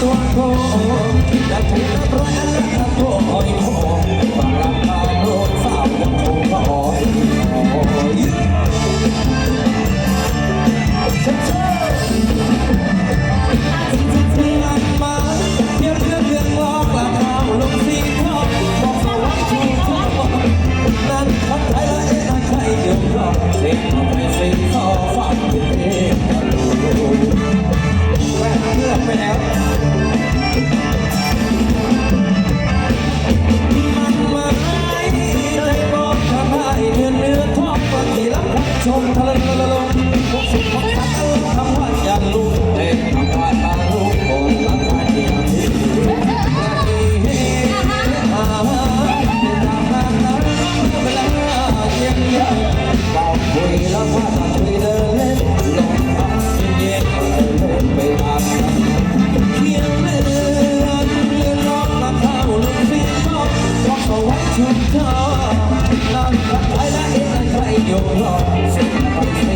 ตัวโคและถึงร้อยอันละโคอ้อยโคบางลำพาโลดสาวยังคงก็อ้อยอ้อยฉันเชื่อมันมาเที่ยวเรื่องเรื่องล้อกลางเอาลงสีทองบอกสวัสดีทองนั่นคนไทยละเอ็นใครเดือดร้อนเด็กมาไปสีทอง มทะเลละลงทุกสุขของทำว่าอยากรู้เด็กคำว่าตาลูกรักใครอย่างนี้อาเวลาเย็นเย็นบอกคุยแล้วว่า บอกเอาไว้ชุดทองนอนกับใครและเอ็นใครยู่รอสิ่งไปสีทอง